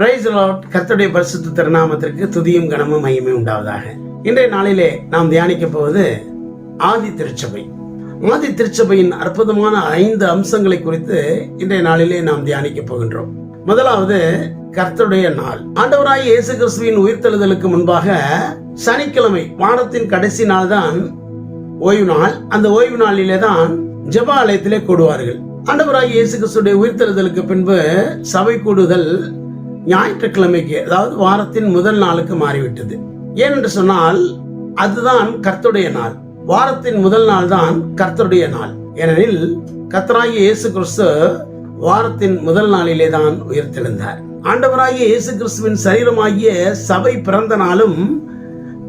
Price கர்த்தருடைய பரிசுத்த திருநாமத்திற்கு துதியும் கனமும் மையமே உண்டாவதாக. இன்றைய நாளிலே நாம் தியானிக்க போவது ஆதி திருச்சபை. ஆதி திருச்சபையின் அற்புதமான ஐந்து அம்சங்களை குறித்து இன்றைய நாளிலே நாம் தியானிக்க போகின்றோம். முதலாவது கர்த்தருடைய நாள். ஆண்டவராய் இயேசு கிறிஸ்துவின் உயிர்த்தெழுதலுக்கு முன்பாக சனிக்கிழமை வாரத்தின் கடைசி நாள் தான் ஓய்வு நாள். அந்த ஓய்வு நாளிலே தான் ஜெப ஆலயத்திலே கூடுவார்கள். ஆண்டவராய் இயேசு கிறிஸ்துடைய உயிர்த்தெழுதலுக்கு பின்பு சபை கூடுதல் ஞாயிற்றுக்கிழமைக்கு அதாவது வாரத்தின் முதல் நாளுக்கு மாறிவிட்டது. ஏனென்று சொன்னால் அதுதான் கர்த்தருடைய நாள். வாரத்தின் முதல் நாள் தான் கர்த்தருடைய நாள். ஏனெனில் கர்த்தராகிய இயேசு கிறிஸ்து வாரத்தின் முதல் நாளிலே தான் உயிர்த்தெழுந்தார். ஆண்டவராகிய இயேசு கிறிஸ்துவின் சரீரமாகிய சபை பிறந்த நாளும்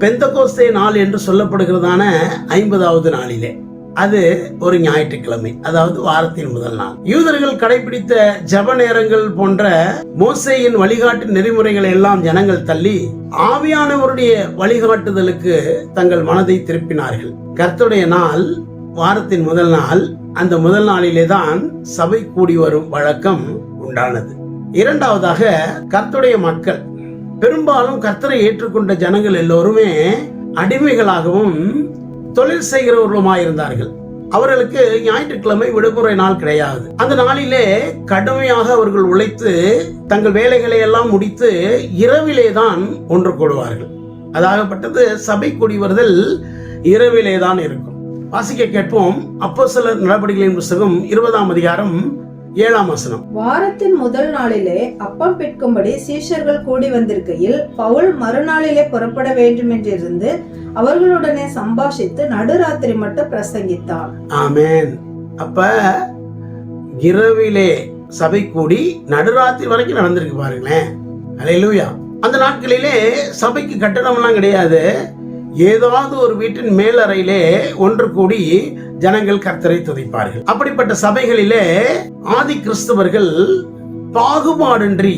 பெந்தகோஸ்தே நாள் என்று சொல்லப்படுகிறதான ஐம்பதாவது நாளிலே. அது ஒரு ஞாயிற்றுக்கிழமை அதாவது வாரத்தின் முதல் நாள். யூதர்கள் கடைபிடித்த ஜப நேரங்கள் போன்ற மோசையின் வழிகாட்டு நெறிமுறைகளை எல்லாம் ஜனங்கள் தள்ளி ஆவியானவருடைய வழிகாட்டுதலுக்கு தங்கள் மனதை திருப்பினார்கள். கர்த்துடைய நாள் வாரத்தின் முதல் நாள் அந்த முதல் நாளிலே தான் சபை கூடி வரும் வழக்கம் உண்டானது. இரண்டாவதாக கர்த்துடைய மக்கள் பெரும்பாலும் கர்த்தரை ஏற்றுக்கொண்ட ஜனங்கள் எல்லோருமே அடிமைகளாகவும் தொழில் செய்கிறவர்களுமாய் இருந்தார்கள் அவர்களுக்கு ஞாயிற்றுக்கிழமை விடுமுறை நாள் கிடையாது. அந்த நாளிலே கடுமையாக அவர்கள் உழைத்து தங்கள் வேலைகளை எல்லாம் முடித்து இரவிலே தான் ஒன்று கூடுவார்கள். அதாகப்பட்டது சபை கூடி வருதல் இரவிலே தான் இருக்கும். வாசிக்க கேட்போம். அப்போ சில நடவடிக்கைகளின் புஸ்தகம் இருபதாம் அதிகாரம் ஏழாம் வசனம். வாரத்தின் முதல் நாளிலே அப்பம் பிற்கும்படி சீஷர்கள் கூடி வந்திருக்கையில் பவுல் மறுநாளிலே புறப்பட வேண்டும் என்றிருந்து அவர்களுடனே சம்பாஷித்து நடுராத்திரி மட்டும் பிரசங்கித்தார் ஆமேன். அப்ப இரவிலே சபை கூடி நடுராத்திரி வரைக்கும் நடந்திருக்கு பாருங்களேன். அலையிலூயா. அந்த நாட்களிலே சபைக்கு கட்டணம்லாம் கிடையாது. ஏதாவது ஒரு வீட்டின் மேலறையிலே ஒன்று கூடி ஜனங்கள் கர்த்தரை துதிப்பார்கள். அப்படிப்பட்ட சபைகளிலே ஆதி கிறிஸ்தவர்கள் பாகுபாடின்றி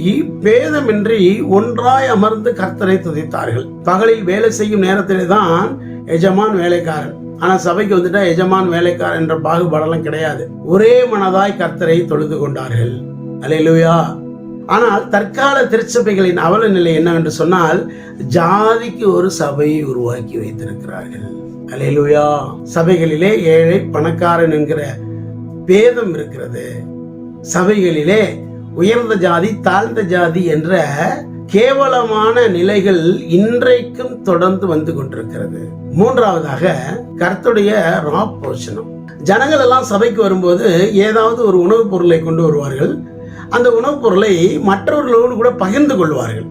பேதமின்றி ஒன்றாய் அமர்ந்து கர்த்தரை துதித்தார்கள். பகலில் வேலை செய்யும் நேரத்திலே தான் எஜமான் வேலைக்காரன். ஆனா சபைக்கு வந்துட்டா எஜமான் வேலைக்காரன் என்ற பாகுபாடெல்லாம் கிடையாது. ஒரே மனதாய் கர்த்தரை தொழுது கொண்டார்கள். அலையிலுயா ஆனால் தற்கால திருச்சபைகளின் அவல நிலை என்னவென்று சொன்னால் ஜாதிக்கு ஒரு சபையை உருவாக்கி வைத்திருக்கிறார்கள். அலையிலுயா சபைகளிலே ஏழை பணக்காரன் என்கிற பேதம் இருக்கிறது. சபைகளிலே உயர்ந்த ஜாதி தாழ்ந்த ஜாதி என்ற கேவலமான நிலைகள் இன்றைக்கும் தொடர்ந்து வந்து கொண்டிருக்கிறது. மூன்றாவதாக கருத்துடைய ராப்போஷனம் ஜனங்கள் எல்லாம் சபைக்கு வரும்போது ஏதாவது ஒரு உணவுப் பொருளை கொண்டு வருவார்கள். அந்த உணவுப் பொருளை மற்றவர்களோடு கூட பகிர்ந்து கொள்வார்கள்.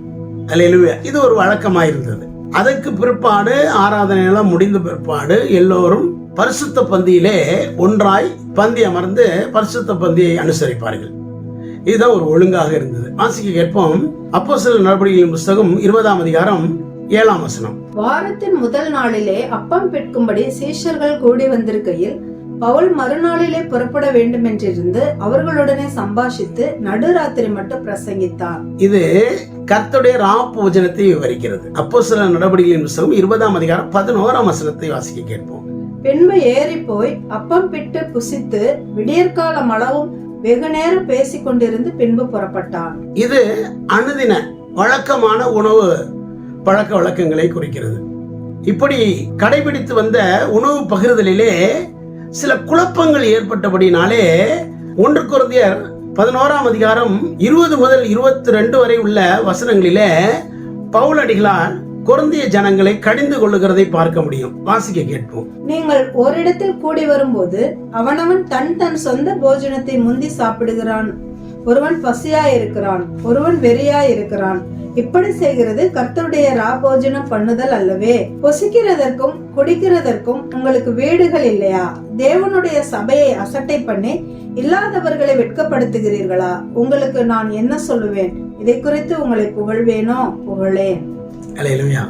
அல்லேலூயா. இது ஒரு வழக்கமாக இருந்தது அதற்கு பிற்பாடு ஆராதனையெல்லாம் முடிந்த பிற்பாடு எல்லோரும் பரிசுத்த பந்தியிலே ஒன்றாய் பந்தி அமர்ந்து பரிசுத்த பந்தியை அனுசரிப்பார்கள். இதுதான் ஒரு ஒழுங்காக இருந்தது. வாசிக்க கேட்போம். அப்போ சில நடவடிக்கைகளின் புஸ்தகம் இருபதாம் அதிகாரம் ஏழாம் வசனம். வாரத்தின் முதல் நாளிலே அப்பம் பிற்கும்படி சீஷர்கள் கூடி வந்திருக்கையில் பவுல் மறுநாளிலே புறப்பட வேண்டும் என்றிருந்து அவர்களுடனே சம்பாஷித்து நடுராத்திரி மட்டும் பிரசங்கித்தான் இது கர்த்தருடைய ரா பூஜனத்தை விவரிக்கிறது. அப்போ சில நடவடிக்கைகளின் புஸ்தகம் இருபதாம் அதிகாரம் பதினோராம் வசனத்தை வாசிக்க கேட்போம். பின்பு ஏறி போய் அப்பம் பிட்டு புசித்து விடியற்காலம் அளவும் வெகு நேரம் பேசிக் கொண்டிருந்து பின்பு புறப்பட்டான். இது அணுதின வழக்கமான உணவு பழக்க வழக்கங்களை குறிக்கிறது. இப்படி கடைபிடித்து வந்த உணவு பகிர்தலிலே சில குழப்பங்கள் ஏற்பட்டபடினாலே ஒன்று குருந்தியர் பதினோராம் அதிகாரம் இருபது முதல் இருபத்தி ரெண்டு வரை உள்ள வசனங்களிலே பவுலடிகளால் குருந்திய ஜனங்களை கடிந்து கொள்ளுகிறதை பார்க்க முடியும். வாசிக்க கேட்போம். நீங்கள் ஒரு இடத்தில் கூடி வரும்போது அவனவன் தன் தன் சொந்த போஜனத்தை முந்தி சாப்பிடுகிறான். ஒருவன் பசியாய் இருக்கிறான் ஒருவன் வெறியாய் இருக்கிறான் இப்படி செய்கிறது கர்த்தருடைய ராபோஜனம் பண்ணுதல் அல்லவே. பொசிக்கிறதற்கும் குடிக்கிறதற்கும் உங்களுக்கு வீடுகள் இல்லையா? தேவனுடைய சபையை அசட்டை பண்ணி இல்லாதவர்களை வெட்கப்படுத்துகிறீர்களா? உங்களுக்கு நான் என்ன சொல்லுவேன்? இதை குறித்து உங்களை புகழ்வேனோ? புகழேன். அலையிலுமையா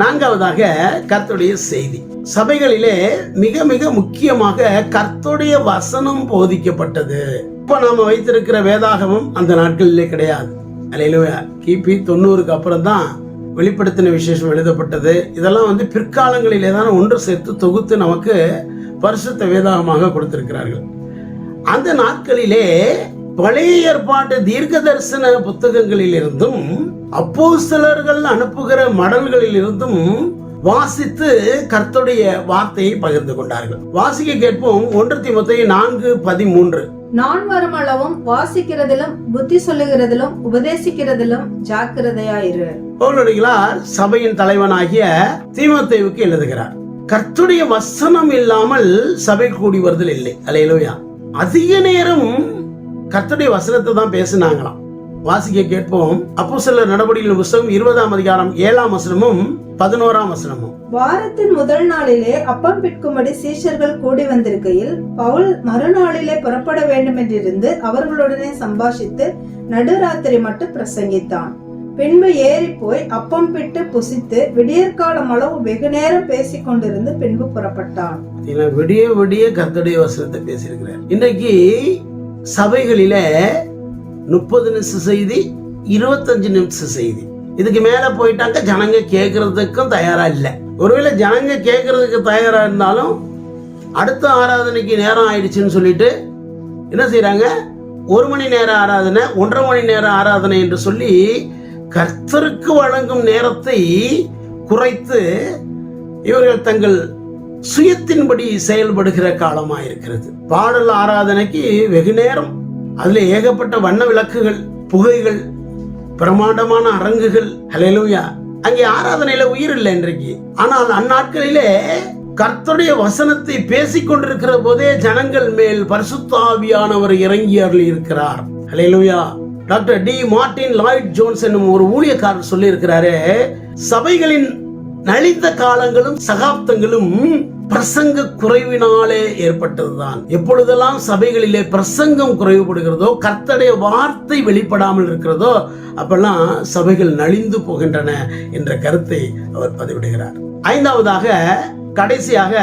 நான்காவதாக கர்த்தருடைய செய்தி. சபைகளிலே மிக மிக முக்கியமாக கர்த்தருடைய வசனம் போதிக்கப்பட்டது. இப்ப நாம வைத்திருக்கிற வேதாகமம் அந்த நாட்களிலே கிடையாது. அலையிலுமையா கிபி தொண்ணூறுக்கு அப்புறம் தான் வெளிப்படுத்தின விசேஷம் எழுதப்பட்டது. இதெல்லாம் வந்து பிற்காலங்களிலே தான் ஒன்று சேர்த்து தொகுத்து நமக்கு பரிசுத்த வேதாகமாக கொடுத்திருக்கிறார்கள். அந்த நாட்களிலே பழைய ஏற்பாட்டு தீர்க்க தரிசன புத்தகங்களில் இருந்தும் அப்போஸ்தலர்கள் அனுப்புகிற மடல்களில் இருந்தும் வாசித்து கர்த்தருடைய வார்த்தையை பகிர்ந்து கொண்டார்கள். வாசிக்க கேட்போம் ஒன்று திமுத்தை நான்கு பதிமூன்று. நான் வருமளவும் வாசிக்கிறதிலும் புத்தி சொல்லுகிறதிலும் உபதேசிக்கிறதிலும் ஜாக்கிரதையாயிரு. பவுலடிகளார் சபையின் தலைவனாகிய தீமத்தேவுக்கு எழுதுகிறார். கர்த்தருடைய வசனம் இல்லாமல் சபை கூடி வருதல் இல்லை. அலையிலோயா அதிக நேரம் கர்த்தருடைய வசனத்தை தான் பேசினாங்களாம். வாசிக்க கேட்போம். அப்போ சில நடவடிக்கைகள் புஸ்தகம் இருபதாம் அதிகாரம் ஏழாம் வசனமும் பதினோராம் வசனமும். வாரத்தின் முதல் நாளிலே அப்பம் பிற்கும்படி சீஷர்கள் கூடி வந்திருக்கையில் பவுல் மறுநாளிலே புறப்பட வேண்டும் என்றிருந்து அவர்களுடனே சம்பாஷித்து நடுராத்திரி மட்டும் பிரசங்கித்தான். பின்பு ஏறி போய் அப்பம் பிட்டு புசித்து விடியற்காலம் அளவு வெகு நேரம் பேசிக் கொண்டிருந்து பின்பு புறப்பட்டான்? விடிய விடிய கர்த்தருடைய வசனத்தை பேசியிருக்கிறார். இன்றைக்கு சபைகளில முப்பது நிமிஷம் செய்தி இருபத்தஞ்சு நிமிஷம் செய்தி. இதுக்கு மேல போயிட்டாக்க ஜனங்க கேட்கறதுக்கும் தயாரா இல்லை. ஒருவேளை ஜனங்க கேட்கறதுக்கு தயாரா இருந்தாலும் அடுத்த ஆராதனைக்கு நேரம் ஆயிடுச்சுன்னு சொல்லிட்டு என்ன செய்கிறாங்க ஒரு மணி நேர ஆராதனை ஒன்றரை மணி நேர ஆராதனை என்று சொல்லி கர்த்தருக்கு வழங்கும் நேரத்தை குறைத்து இவர்கள் தங்கள் சுயத்தின்படி செயல்படுகிற காலமாக இருக்கிறது பாடல் ஆராதனைக்கு வெகு நேரம். அதில் ஏகப்பட்ட வண்ண விளக்குகள் புகைகள் பிரமாண்டமான அரங்குகள். ஹலெலுயா அங்கே ஆராதனையில உயிர் இல்லை இன்றைக்கு. ஆனால் அந்நாட்களிலே கர்த்தருடைய வசனத்தை பேசிக் கொண்டிருக்கிற போதே ஜனங்கள் மேல் பரிசுத்தாவியானவர் இறங்கி அருளி இருக்கிறார் hallelujah doctor D Martin Lloyd Jones என்னும் ஒரு ஊழியக்காரர் சொல்லி இருக்கிறாரு சபைகளின் நலிந்த காலங்களும் சகாப்தங்களும் பிரசங்க குறைவினாலே ஏற்பட்டதுதான். எப்பொழுதெல்லாம் சபைகளிலே பிரசங்கம் குறைவுபடுகிறதோ கர்த்தடைய வார்த்தை வெளிப்படாமல் இருக்கிறதோ அப்பெல்லாம் சபைகள் நலிந்து போகின்றன என்ற கருத்தை அவர் பதிவிடுகிறார். ஐந்தாவதாக கடைசியாக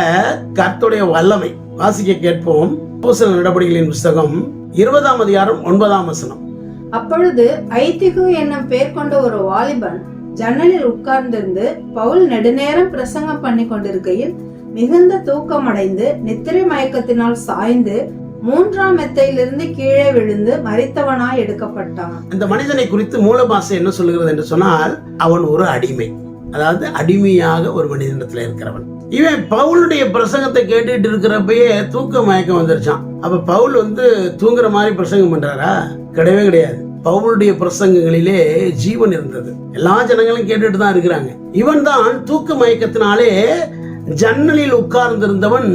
கர்த்தருடைய வல்லமை. வாசிக்க கேட்போம். அப்போஸ்தலர் நடவடிக்கைகளின் புஸ்தகம் இருபதாம் அதிகாரம் ஒன்பதாம் வசனம். அப்பொழுது ஐத்திகு என்னும் பேர் கொண்ட ஒரு வாலிபன் ஜன்னலில் உட்கார்ந்திருந்து பவுல் நெடுநேரம் பிரசங்கம் பண்ணி கொண்டிருக்கையில் மிகுந்த தூக்கமடைந்து நித்திரை மயக்கத்தினால் சாய்ந்து மூன்றாம் மெத்தையிலிருந்து கீழே விழுந்து மறித்தவனாய் எடுக்கப்பட்டான். இந்த மனிதனை குறித்து மூலபாசை என்ன சொல்லுகிறது என்று சொன்னால் அவன் ஒரு அடிமை. அதாவது அடிமையாக ஒரு மனிதனிடத்துல இருக்கிறவன். இவன் பவுலுடைய பிரசங்கத்தை கேட்டுட்டு இருக்கிறப்பயே தூக்க மயக்கம் வந்துருச்சான். அப்ப பவுல் வந்து தூங்குற மாதிரி பிரசங்கம் பண்றாரா? கிடையவே கிடையாது. பவுலுடைய பிரசங்கங்களிலே ஜீவன் இருந்தது. எல்லா ஜனங்களும் கேட்டுட்டு தான் இருக்கிறாங்க. இவன் தான் தூக்க மயக்கத்தினாலே ஜன்னலில் உட்கார்ந்திருந்தவன்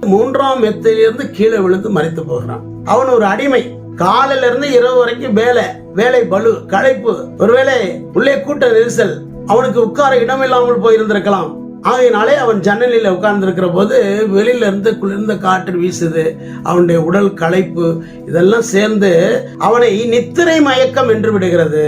மூன்றாம் மெத்தையிலிருந்து கீழே விழுந்து மறைத்து போகிறான். அவன் ஒரு அடிமை. காலையில இருந்து இரவு வரைக்கும் வேலை வேலை பலு களைப்பு. ஒருவேளை உள்ளே கூட்ட நெரிசல். அவனுக்கு உட்கார இடமில்லாமல் போயிருந்திருக்கலாம். ஆகையினாலே அவன் ஜன்னலில் உட்கார்ந்துருக்கிற போது வெளியில இருந்து குளிர்ந்த காற்று வீசுது அவனுடைய உடல் களைப்பு இதெல்லாம் சேர்ந்து அவனை நித்திரை மயக்கம் என்று விடுகிறது.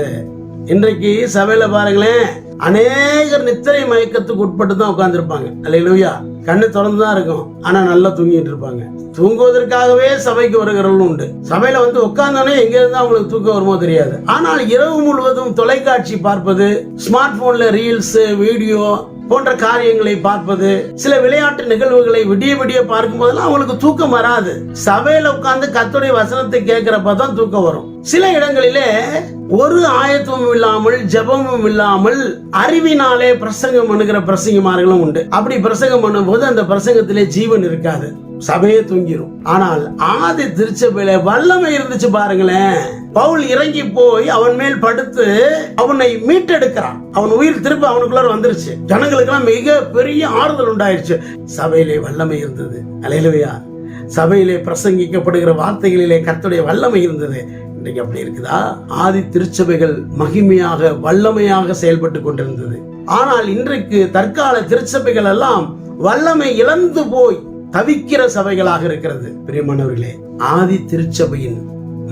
இன்றைக்கு சபையில பாருங்களேன் அநேகர் நித்திரை மயக்கத்துக்கு உட்பட்டு தான் உட்கார்ந்துருப்பாங்க. அல்லையா கண்ணு திறந்து தான் இருக்கும். ஆனா நல்லா தூங்கிட்டு இருப்பாங்க. தூங்குவதற்காகவே சபைக்கு வருகிறவர்களும் உண்டு. சபையில வந்து உட்கார்ந்தோடனே எங்க இருந்தா அவங்களுக்கு தூக்கம் வருமோ தெரியாது. ஆனால் இரவு முழுவதும் தொலைக்காட்சி பார்ப்பது ஸ்மார்ட் போன்ல ரீல்ஸ் வீடியோ போன்ற காரியங்களை பார்ப்பது சில விளையாட்டு நிகழ்வுகளை விடிய விடிய பார்க்கும் போதெல்லாம் அவங்களுக்கு தூக்கம் வராது. சபையில உட்கார்ந்து கத்துடைய வசனத்தை கேட்கிறப்ப தான் தூக்கம் வரும். சில இடங்களிலே ஒரு ஆயத்துவம் இல்லாமல் ஜெபமும் இல்லாமல் அறிவினாலே பிரசங்கம் பண்ணுகிற பிரசங்கிமார்களும் உண்டு. அப்படி பிரசங்கம் பண்ணும்போது அந்த பிரசங்கத்திலே ஜீவன் இருக்காது. சபையே தூங்கிரும். ஆனால் ஆதி திருச்சபையில வல்லமை இருந்துச்சு பாருங்களேன். பவுல் இறங்கி போய் அவன் மேல் படுத்து அவனை மீட்டெடுக்கிறான். அவன் உயிர் திருப்பி அவனுக்குள்ளார வந்துருச்சு. ஜனங்களுக்கெல்லாம் மிக பெரிய ஆறுதல் உண்டாயிருச்சு. சபையிலே வல்லமை இருந்தது. அலையிலுவையா சபையிலே பிரசங்கிக்கப்படுகிற வார்த்தைகளிலே கத்துடைய வல்லமை இருந்தது. இன்றைக்கு அப்படி இருக்குதா? ஆதி திருச்சபைகள் மகிமையாக வல்லமையாக செயல்பட்டு கொண்டிருந்தது. ஆனால் இன்றைக்கு தற்கால திருச்சபைகள் எல்லாம் வல்லமை இழந்து போய் தவிக்கிற சபைகளாக இருக்கிறது. பிரியமானவர்களே ஆதி திருச்சபையின்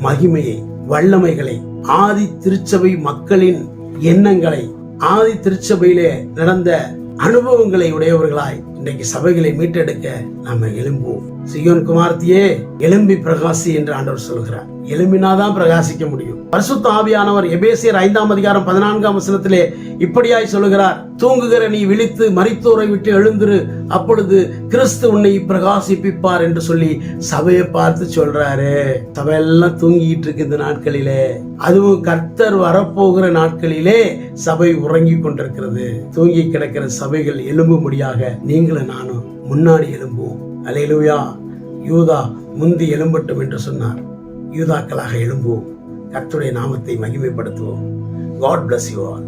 மகிமையை வல்லமைகளை ஆதி திருச்சபை மக்களின் எண்ணங்களை ஆதி திருச்சபையிலே நடந்த அனுபவங்களை உடையவர்களாய் இன்றைக்கு சபைகளை மீட்டெடுக்க நாம எழும்புவோம். சியோன் குமார்த்தியே எலும்பி பிரகாசி என்று ஆண்டவர் சொல்கிறார். எலும்பினாதான் பிரகாசிக்க முடியும். பரிசுத்த ஆவியானவர் எபேசியர் ஐந்தாம் அதிகாரம் பதினான்காம் வசனத்திலே இப்படியாய் சொல்லுகிறார் தூங்குகிற நீ விழித்து மறித்தோரை விட்டு எழுந்துரு. அப்பொழுது கிறிஸ்து உன்னை பிரகாசிப்பிப்பார் என்று சொல்லி சபையை பார்த்து சொல்றாரு. சபையெல்லாம் தூங்கிட்டு இருக்கு இந்த நாட்களிலே. அதுவும் கர்த்தர் வரப்போகிற நாட்களிலே சபை உறங்கி கொண்டிருக்கிறது. தூங்கி கிடக்கிற சபைகள் எழும்பும்படியாக நீங்களும் நானும் முன்னாடி எழும்புவோம். அலையிலுயா யூதா முந்தி எழும்பட்டும் என்று சொன்னார். யூதாக்களாக எழும்புவோம். கத்துடைய நாமத்தை மகிமைப்படுத்துவோம். God bless you all